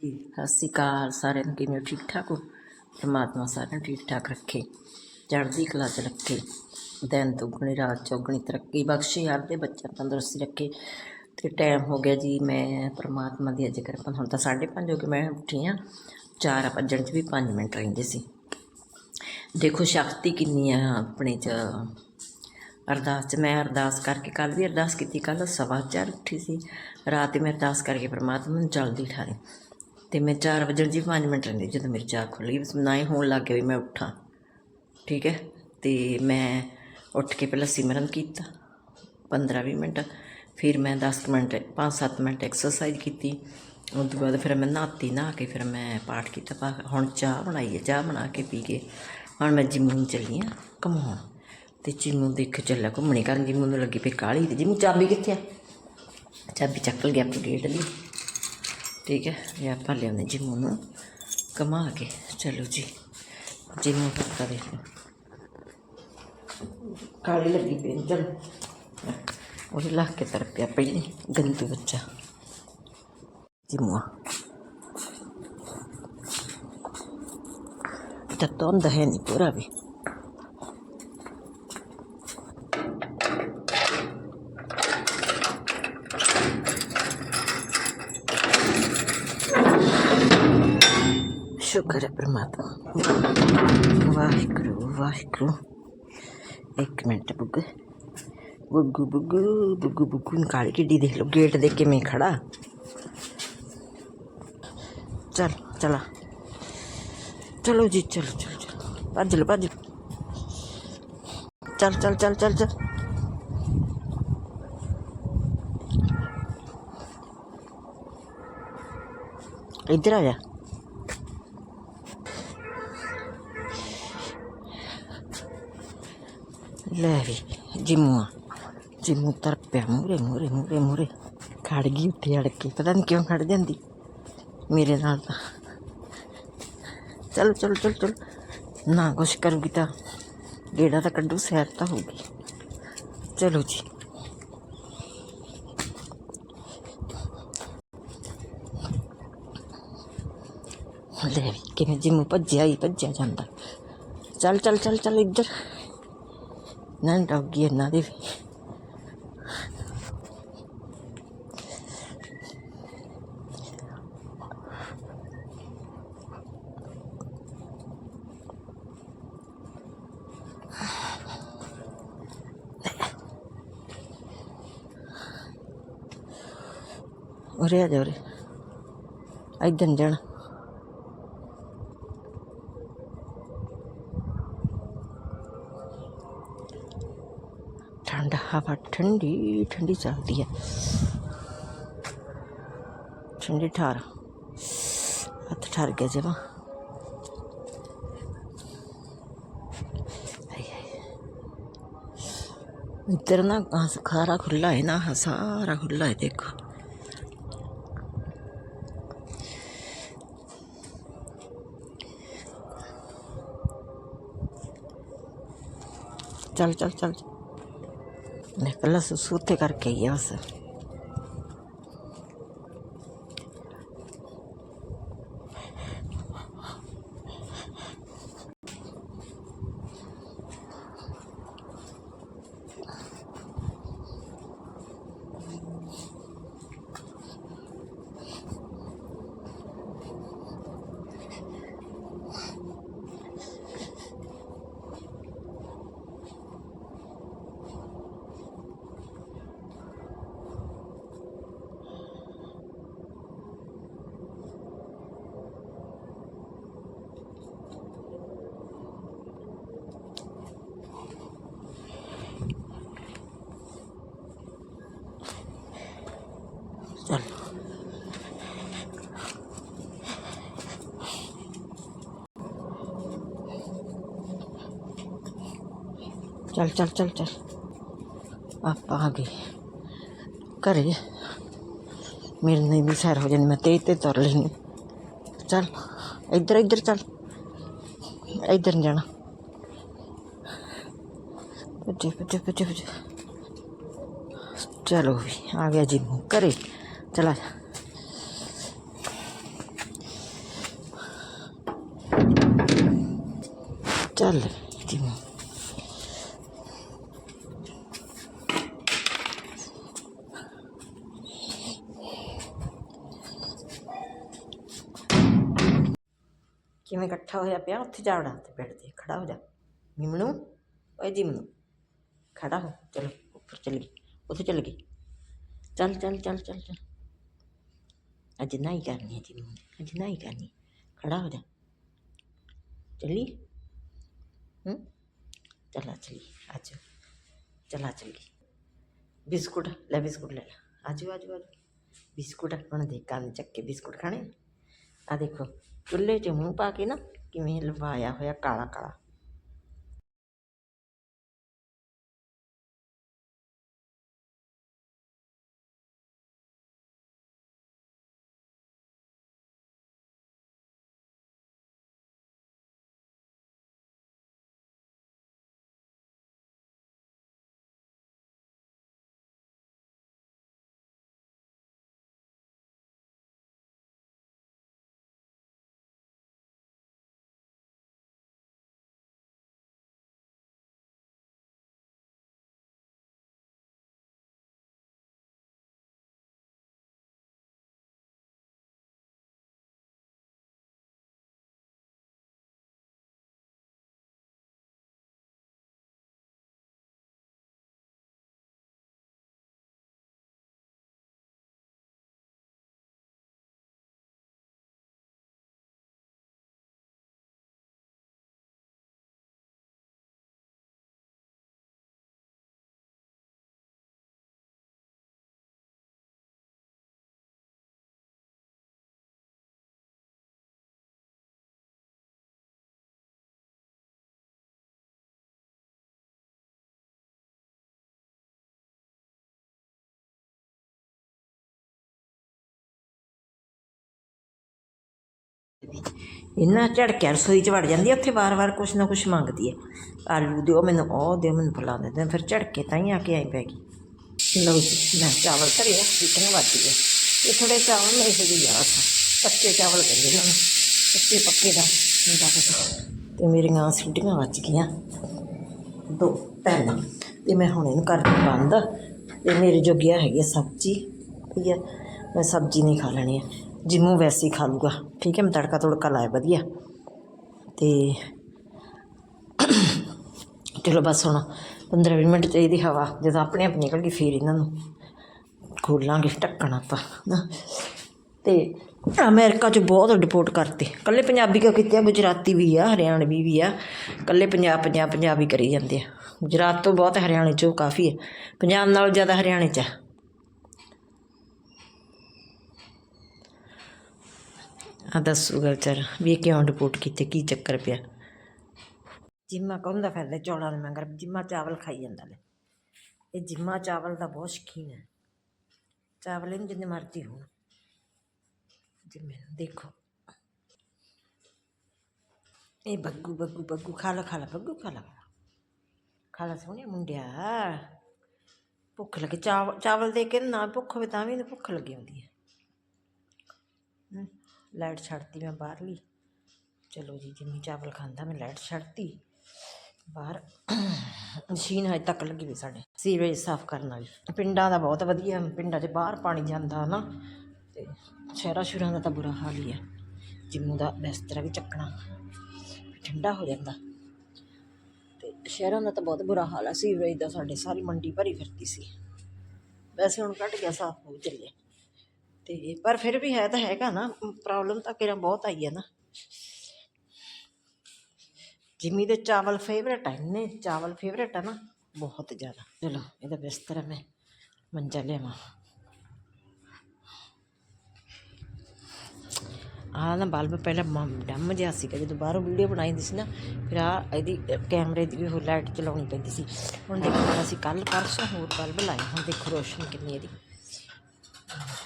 ਸਤਿ ਸ਼੍ਰੀ ਅਕਾਲ ਸਾਰਿਆਂ ਨੂੰ, ਕਿਵੇਂ ਹੋ? ਠੀਕ ਠਾਕ ਹੋ? ਪਰਮਾਤਮਾ ਸਾਰਿਆਂ ਨੂੰ ਠੀਕ ਠਾਕ ਰੱਖੇ, ਚੜ੍ਹਦੀ ਕਲਾ ਚ ਰੱਖੇ, ਦਿਨ ਦੁੱਗਣੀ, ਰਾਤ ਚੌਗਣੀ ਤਰੱਕੀ ਬਖਸ਼ੇ ਹਰ ਦੇ ਬੱਚਿਆਂ ਨੂੰ ਤੰਦਰੁਸਤੀ ਰੱਖੇ। ਤੇ ਟਾਈਮ ਹੋ ਗਿਆ ਜੀ, ਮੈਂ ਪਰਮਾਤਮਾ ਦੀ ਅੱਜ ਕਿਰਪਾ, ਹੁਣ ਤਾਂ 5:30 ਹੋ ਕੇ ਮੈਂ ਉੱਠੀ ਆ 4 ਵੱਜਣ ਚ ਵੀ 5 ਮਿੰਟ ਰਹਿੰਦੇ ਸੀ। ਦੇਖੋ, ਸ਼ਕਤੀ ਕਿੰਨੀ ਆ ਆਪਣੇ ਚ। ਅਰਦਾਸ ਚ ਮੈਂ ਅਰਦਾਸ ਕਰਕੇ ਕੱਲ ਵੀ ਅਰਦਾਸ ਕੀਤੀ ਕੱਲ ਸਵਾ ਚਾਰ ਉੱਠੀ ਸੀ। ਰਾਤ ਹੀ ਮੈਂ ਅਰਦਾਸ ਕਰਕੇ ਪਰਮਾਤਮਾ ਨੂੰ ਜਲਦੀ ਠਾਰੇ ਤੇ ਮੈਂ 4 ਵਜੇ ਜੀ 5 ਮਿੰਟ ਰਹਿੰਦੀ ਜਦੋਂ ਮੇਰੀ ਚਾਹ ਖੁੱਲੀ ਬਸ ਨਾ ਹੀ ਹੋਣ ਲੱਗ ਗਿਆ ਵੀ ਮੈਂ ਉੱਠਾਂ। ਠੀਕ ਹੈ? ਤੇ ਮੈਂ ਉੱਠ ਕੇ ਪਹਿਲਾਂ ਸਿਮਰਨ ਕੀਤਾ 15-20 ਮਿੰਟ। ਫਿਰ ਮੈਂ 10 ਮਿੰਟ 5-7 ਮਿੰਟ ਐਕਸਰਸਾਈਜ਼ ਕੀਤੀ। ਉਸ ਤੋਂ ਬਾਅਦ ਫਿਰ ਮੈਂ ਨਹਾਤੀ, ਨਹਾ ਕੇ ਫਿਰ ਮੈਂ ਪਾਠ ਕੀਤਾ। ਪਾ ਹੁਣ ਚਾਹ ਬਣਾਈ ਹੈ, ਚਾਹ ਬਣਾ ਕੇ ਪੀ ਕੇ ਹੁਣ ਮੈਂ ਜਿੰਮੂ ਨੂੰ ਚੱਲੀ ਆ ਘੁਮਾਉਣ ਤੇ ਜਿੰਮੂ ਦੇਖ ਚੱਲਿਆ ਘੁੰਮਣੀ। ਕਰਨ ਜਿੰਮੂ ਨੂੰ ਲੱਗੀ ਪਈ ਕਾਲੀ ਤੇ ਜਿੰਮੂ ਚਾਬੀ ਕਿੱਥੇ ਆ? ਚਾਬੀ ਚੱਕ ਲਿਆ ਆਪਣੇ ਗੇਟ ਦੀ ਠੀਕ ਹੈ ਇਹ ਆਪਾਂ ਲਿਆਉਂਦੇ ਜਿੰਮੂ ਨੂੰ। ਕਮਾ ਕੇ ਚਲੋ ਜੀ। ਜਿੰਮੂ ਪੱਕਾ ਦੇਖ ਕਾਲੀ ਲੱਗੀ ਪਈ ਨੂੰ, ਉਹ ਲਾ ਕੇ ਤਰ ਪਈ ਗੰਦੂ ਬੱਚਾ। ਜਿੰਮੂ ਤਾਂ ਧੁੰਦ ਹੈ ਨਹੀਂ ਪੂਰਾ ਵੀ। ਸ਼ੁਕਰ ਪਰਮਾਤਮਾ ਵਾਹਿਗੁਰੂ ਵਾਹਿਗੁਰੂ ਇੱਕ ਮਿੰਟ ਬੁੱਗ ਬੁੱਗੂ ਬੁੱਗੂ ਬੁੱਗੂ ਬੁੱਗੂ ਨੂੰ ਕਾਲੀ ਕਿੱਡੀ ਦੇਖ ਲਓ ਗੇਟ ਦੇ ਕਿਵੇਂ ਖੜਾ ਚਲ ਚਲਾ ਚਲੋ ਜੀ ਚਲੋ ਚਲੋ ਚਲੋ ਭੱਜ ਲਓ ਭੱਜ ਲਓ। ਚੱਲ ਚੱਲ ਚੱਲ ਚੱਲ ਚੱਲ ਇੱਧਰ ਆ ਜਾ ਲੈ ਵੀ ਜਿੰਮੂ ਜਿੰਮੂ ਤਰ ਪਿਆ ਮੂਰੇ ਮੂਰੇ ਮੂਰੇ ਮੂਰੇ ਖੜ ਗਈ ਉੱਥੇ ਅੜ ਕੇ। ਪਤਾ ਨਹੀਂ ਕਿਉਂ ਖੜ ਜਾਂਦੀ। ਮੇਰੇ ਨਾਲ ਤਾਂ। ਚਲੋ ਚਲੋ ਚਲੋ ਚਲੋ। ਨਾ ਕੁਛ ਕਰੂਗੀ ਤਾਂ। ਗੇੜਾ ਤਾਂ ਕੱਢੂ, ਸੈਰ ਤਾਂ ਹੋਊਗੀ। ਚਲੋ ਜੀ। ਲੈ ਵੀ, ਕਿਵੇਂ ਜਿੰਮੂ ਭੱਜਿਆ ਹੀ ਭੱਜਿਆ ਜਾਂਦਾ। ਚੱਲ ਚੱਲ ਚੱਲ ਚੱਲ ਇੱਧਰ। ਨਾ ਡੌਗੀ ਇਹਨਾਂ ਦੇ ਵੀ ਉਰੇ ਆ ਜਾ ਉਰੇ ਇੱਧਰ ਨੀ ਜਾਣਾ ਠੰਡਾ ਹਵਾ ਠੰਡੀ ਠੰਡੀ ਚੱਲਦੀ ਹੈ। ਠੰਡੀ ਠਾਰ। ਹੱਥ ਠਰ ਗਿਆ ਜਮਾ। ਇੱਧਰ ਨਾ ਆਹ ਖਾਰਾ ਖੁੱਲਾ ਹੈ ਨਾ ਸਾਰਾ ਖੁੱਲਾ ਹੈ ਦੇਖੋ। ਚੱਲ ਚੱਲ ਚੱਲ। ਲੈ ਪਹਿਲਾਂ ਕਰਕੇ ਹੀ ਆ ਬਸ चल चल चल चल। आप आ गए। करिए मेरे नहीं भी सैर हो जाने, मैं तेज तेज तौर ली चल, इधर इधर चल। इधर नहीं जाना। पुजे पुजे पुजे पुजे। चलो भी, आ गया जी। करे, चला जा। चल जी। ਇਕੱਠਾ ਹੋਇਆ ਪਿਆ ਉੱਥੇ ਜਾ ਵੜਾ ਤੇ ਬੈਠ ਦੇ ਖੜਾ ਹੋ ਜਾ ਮਿਮਣੂ ਓਏ ਜਿਮਨੂ ਖੜਾ ਹੋ ਚਲੋ ਉੱਪਰ ਚੱਲ ਗਈ ਉੱਥੇ ਚੱਲ ਗਈ ਚੱਲ ਚੱਲ ਚੱਲ ਚੱਲ ਚੱਲ ਅੱਜ ਨਹੀਂ ਕਰਨੀ ਹੈ ਜਿਮਨੂ ਨੇ, ਅੱਜ ਨਹੀਂ ਕਰਨੀ ਖੜਾ ਹੋ ਜਾ ਚੱਲੀ ਹੂੰ ਚਲਾ ਚਲੀ ਆਜੋ ਚਲਾ ਚਲੀ ਬਿਸਕੁਟ ਲੈ ਬਿਸਕੁਟ ਲੈ ਲੈ ਆਜੋ ਆਜੋ ਆਜੋ ਬਿਸਕੁਟ ਹੁਣ ਦੇ ਕੰਨ ਚੱਕ ਕੇ ਬਿਸਕੁਟ ਖਾਣੇ ਆ ਦੇਖੋ ਚੁੱਲ੍ਹੇ 'ਚ ਮੂੰਹ ਪਾ ਕੇ ਨਾ ਕਿਵੇਂ ਲਵਾਇਆ ਹੋਇਆ ਕਾਲਾ ਕਾਲਾ। ਇੰਨਾ ਝੜਕਿਆ ਰਸੋਈ 'ਚ ਵੜ ਜਾਂਦੀ ਹੈ ਉੱਥੇ ਵਾਰ-ਵਾਰ ਕੁਛ ਨਾ ਕੁਛ ਮੰਗਦੀ ਹੈ ਆਲੂ ਦਿਓ ਮੈਨੂੰ, ਉਹ ਦਿਓ ਮੈਨੂੰ, ਫਲਾ ਦਿੰਦੇ ਫਿਰ ਝੜਕੇ ਤਾਂ ਹੀ ਆ ਕੇ ਆਈ ਪੈ ਗਈ। ਲਓ ਜੀ, ਮੈਂ ਚਾਵਲ ਧਰਿਆ ਕਿਤਨੇ ਵੱਜ ਗਏ। ਇਹ ਥੋੜੇ ਚਾਵਲ ਮੇਰੇ ਕੋਲ ਹੀ ਕੱਚੇ ਚਾਵਲ ਕਹਿੰਦੇ ਨੇ। ਕੱਚੇ ਪੱਕੇ ਦਾ ਹੁੰਦਾ ਕੁਛ। ਤੇ ਮੇਰੀਆਂ ਸਿੱਟੀਆਂ ਵੱਜ ਗਈਆਂ। ਦੋ, ਤਿੰਨ। ਤੇ ਮੈਂ ਹੁਣ ਇਹਨੂੰ ਕਰਦੀ ਬੰਦ। ਤੇ ਮੇਰੇ ਜੋ ਗਿਆ ਹੈਗੀ ਆ ਸਬਜ਼ੀ। ਠੀਕ ਹੈ ਮੈਂ ਸਬਜ਼ੀ ਨਹੀਂ ਖਾ ਲੈਣੀ ਹੈ ਜਿੰਮੂ ਵੈਸੇ ਹੀ ਖਾ ਲੂਗਾ। ਠੀਕ ਹੈ, ਮੈਂ ਤੜਕਾ ਤੜਕਾ ਲਾਇਆ, ਵਧੀਆ। ਤੇ ਚਲੋ ਬਸ ਹੁਣ 15 ਵੀਹ ਮਿੰਟ ਚਾਹੀਦੀ ਹਵਾ, ਜਦੋਂ ਆਪਣੇ ਆਪ ਨਿਕਲ ਗਈ ਫੇਰ ਇਹਨਾਂ ਨੂੰ ਖੋਲਾਂਗੇ ਢੱਕਣ ਆਪਾਂ ਨਾ ਤੇ ਅਮਰੀਕਾ 'ਚ ਬਹੁਤ ਡਿਪੋਰਟ ਕਰਤੇ। ਕੱਲੇ ਪੰਜਾਬੀ ਕਿਉਂ ਕੀਤੇ ਆ? ਗੁਜਰਾਤੀ ਵੀ ਆ, ਹਰਿਆਣਵੀ ਵੀ ਆ। ਕੱਲੇ ਪੰਜਾਬ ਪੰਜਾਬ, ਪੰਜਾਬੀ ਕਰੀ ਜਾਂਦੇ ਆ। ਗੁਜਰਾਤ ਤੋਂ ਬਹੁਤ ਹਰਿਆਣੇ 'ਚੋਂ ਕਾਫੀ ਹੈ ਪੰਜਾਬ ਨਾਲੋਂ ਜ਼ਿਆਦਾ ਹਰਿਆਣੇ 'ਚ ਆ। ਆ ਦੱਸੂਗਾ ਵਿਚਾਰਾ ਵੀ ਇਹ ਕਿਉਂ ਡਿਪੋਰਟ ਕੀਤੇ, ਕੀ ਚੱਕਰ ਪਿਆ? ਜਿੰਮਾ ਕਹਿੰਦਾ ਫਿਰਦਾ, ਚੌਲਾਂ ਦੇ ਮੰਗਰ, ਜਿੰਮਾ ਚਾਵਲ ਖਾਈ ਜਾਂਦਾ ਲੈ। ਇਹ ਜਿੰਮਾ ਚਾਵਲ ਦਾ ਬਹੁਤ ਸ਼ੌਕੀਨ ਹੈ। ਚਾਵਲ ਇਹਨੂੰ ਜਿੰਨੇ ਮਰਜ਼ੀ ਹੋਣ। ਜਿੰਮੇ ਨੂੰ ਦੇਖੋ। ਇਹ ਬੱਗੂ ਬੱਗੂ ਬੱਗੂ, ਖਾ ਲਾ ਖਾ ਲਾ, ਬੱਗੂ, ਖਾ ਲਾ। ਖਾ ਲਾ ਸੋਹਣਿਆ ਮੁੰਡਿਆ। ਭੁੱਖ ਲੱਗੇ ਚਾਵਲ ਚਾਵਲ ਦੇ ਕੇ ਨਾ ਭੁੱਖ ਹੋਵੇ ਤਾਂ ਵੀ ਇਹਨੂੰ ਭੁੱਖ ਲੱਗੀ ਹੁੰਦੀ ਹੈ। ਲਾਈਟ ਛੱਡਤੀ ਮੈਂ ਬਾਹਰਲੀ। ਚਲੋ ਜੀ, ਜਿੰਨੀ ਚਾਵਲ ਖਾਂਦਾ ਮੈਂ ਲਾਈਟ ਛੱਡਤੀ। ਬਾਹਰ ਮਸ਼ੀਨ ਹਜੇ ਤੱਕ ਲੱਗੀ ਵੀ ਸਾਡੇ ਸੀਵਰੇਜ ਸਾਫ਼ ਕਰਨ ਵਾਲੀ। ਪਿੰਡਾਂ ਦਾ ਬਹੁਤ ਵਧੀਆ, ਪਿੰਡਾਂ 'ਚ ਬਾਹਰ ਪਾਣੀ ਜਾਂਦਾ ਨਾ, ਤੇ ਸ਼ਹਿਰਾਂ ਸ਼ੁਰਾਂ ਦਾ ਤਾਂ ਬੁਰਾ ਹਾਲ ਹੀ ਹੈ। ਜਿੰਮੂ ਦਾ ਬਿਸਤਰਾ ਵੀ ਚੱਕਣਾ, ਠੰਡਾ ਹੋ ਜਾਂਦਾ। ਤੇ ਸ਼ਹਿਰਾਂ ਦਾ ਤਾਂ ਬਹੁਤ ਬੁਰਾ ਹਾਲ ਹੈ, ਸੀਵਰੇਜ ਦਾ ਸਾਡੇ ਸਾਰੀ ਮੰਡੀ ਭਰੀ ਫਿਰਦੀ ਸੀ। ਵੈਸੇ ਹੁਣ ਘਟ ਗਿਆ, ਸਾਫ਼ ਹੋ ਚੱਲਿਆ। ਤੇ ਪਰ ਫਿਰ ਵੀ ਹੈ ਤਾਂ ਹੈਗਾ ਨਾ ਪ੍ਰੋਬਲਮ ਤਾਂ ਕਿਰਾਂ ਬਹੁਤ ਆਈ ਹੈ ਨਾ। ਜਿਮੀ ਦੇ ਚਾਵਲ ਫੇਵਰੇਟ ਹੈ ਨੇ ਚਾਵਲ ਫੇਵਰੇਟ ਹੈ ਨਾ, ਬਹੁਤ ਜ਼ਿਆਦਾ। ਚਲੋ, ਇਹਦਾ ਬਿਸਤਰਾ ਮੈਂ ਮੰਜਾ ਲਿਆਵਾਂ। ਆਹ ਨਾ ਬਲਬ ਪਹਿਲਾਂ ਮ- ਡੰਮ ਜਿਹਾ ਸੀਗਾ, ਜਦੋਂ ਬਾਹਰੋਂ ਵੀਡੀਓ ਬਣਾਈਦੀ ਸੀ ਨਾ, ਫਿਰ ਆ ਇਹਦੀ ਕੈਮਰੇ ਦੀ ਵੀ ਉਹ ਲਾਈਟ ਚਲਾਉਣੀ ਪੈਂਦੀ ਸੀ। ਹੁਣ ਦੇਖੋ, ਅਸੀਂ ਕੱਲ ਪਰਸੋਂ ਹੋਰ ਬਲਬ ਲਾਏ, ਹੁਣ ਦੇਖੋ ਰੋਸ਼ਨੀ ਕਿੰਨੀ ਇਹਦੀ।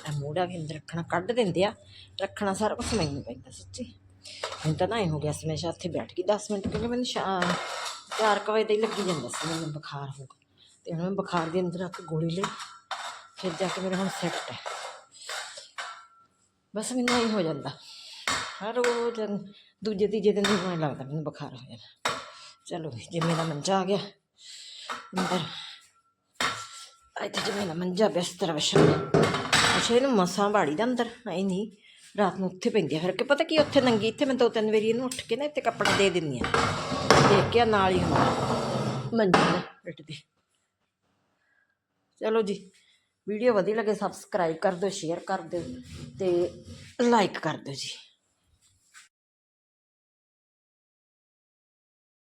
ਆ ਮੋੜਾ ਵੀ ਅੰਦਰ ਰੱਖਣਾ, ਕੱਢ ਦਿੰਦੇ ਆ, ਰੱਖਣਾ ਸਾਰਾ ਕੁਝ ਮੈਨੂੰ ਪੈਂਦਾ ਸੱਚੀ। ਹੁਣ ਤਾਂ ਨਾ ਇਹ ਹੋ ਗਿਆ ਸੀ, ਮੈਂ ਸ਼ਾਇਦ ਉੱਥੇ ਬੈਠ ਗਈ 10 ਮਿੰਟ, ਕਿਉਂਕਿ ਮੈਨੂੰ ਸ਼ਾ, ਚਾਰ ਕੁ ਵਜੇ ਦਾ ਹੀ ਲੱਗੀ ਜਾਂਦਾ ਸੀ, ਮੈਨੂੰ ਬੁਖਾਰ ਹੋ ਗਿਆ। ਤੇ ਹੁਣ ਮੈਂ ਬੁਖਾਰ ਦੇ ਅੰਦਰ ਰੱਖ ਗੋਲੀ ਲਈ, ਫਿਰ ਜਾ ਕੇ ਮੇਰਾ ਹੁਣ ਸੈੱਟ ਹੈ। ਬਸ ਮੈਨੂੰ ਇਹ ਹੋ ਜਾਂਦਾ। ਹਰ ਰੋਜ਼ ਦੂਜੇ ਤੀਜੇ ਦਿਨ ਮੈਨੂੰ ਲੱਗਦਾ ਮੈਨੂੰ ਬੁਖਾਰ ਹੋ ਜਾਂਦਾ। ਚਲੋ ਵੀ ਜਿਵੇਂ ਦਾ ਮੰਜਾ ਆ ਗਿਆ, ਅੰਦਰ। ਇੱਥੇ ਜਿਵੇਂ ਦਾ ਮੰਜਾ ਬਿਸਤਰਾ ਵਿਛਾ ਅੱਛਾ ਇਹਨੂੰ ਮਸਾਂ ਬਾੜੀ ਦਾ ਅੰਦਰ। ਐ ਨਹੀਂ, ਰਾਤ ਨੂੰ ਉੱਥੇ ਪੈਂਦੀ ਆ। ਫਿਰ ਕਿ ਪਤਾ ਕੀ ਉੱਥੇ ਨੰਗੀ, ਇੱਥੇ ਮੈਂ ਦੋ ਤਿੰਨ ਵਾਰੀ ਇਹਨੂੰ ਉੱਠ ਕੇ ਨਾ ਇੱਥੇ ਕੱਪੜਾ ਦੇ ਦਿੰਦੀ ਆ। ਦੇਖ ਕੇ ਨਾਲ ਹੀ ਹੁੰਦਾ। ਮੰਜਾ ਨਾ ਰੱਟਦੀ ਚਲੋ ਜੀ, ਵੀਡੀਓ ਵਧੀਆ ਲੱਗੇ ਸਬਸਕ੍ਰਾਈਬ ਕਰ ਦਿਓ ਸ਼ੇਅਰ ਕਰ ਦਿਓ ਤੇ ਲਾਈਕ ਕਰ ਦਿਓ ਜੀ।